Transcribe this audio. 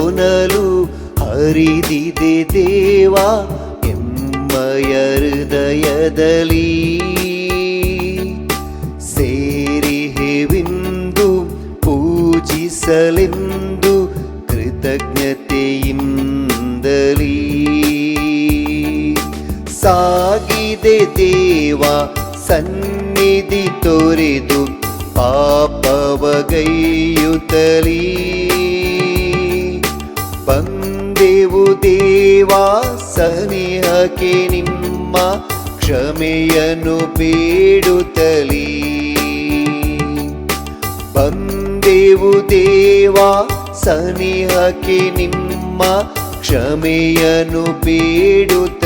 ಹೊನಲು ಹರಿದಿದೆ ದೇವ ಎಮ್ಮಯ ಹೃದಯದಲ್ಲಿ. ಸೇರಿಹೆವಿಂದು ಪೂಜಿಸಲೆಂದು ಕೃತಜ್ಞತೆಯಿಂದಲೀ. ಸಾಗಿದೆ ದೇವ ಸನ್ನಿಧಿ ತೋರಿದು ಪಾಪವಗೈಯುತ್ತಲೀ. ಬಂದೆವು ದೇವ ಸನಿಹಕ್ಕೆ ನಿಮ್ಮ ಕ್ಷಮೆಯನ್ನು ಬೇಡುತ್ತಲೀ. ಬಂದೆವು ದೇವ ಸನಿಹಕ್ಕೆ ನಿಮ್ಮ ಕ್ಷಮೆಯನ್ನು ಬೇಡುತ್ತಲೀ.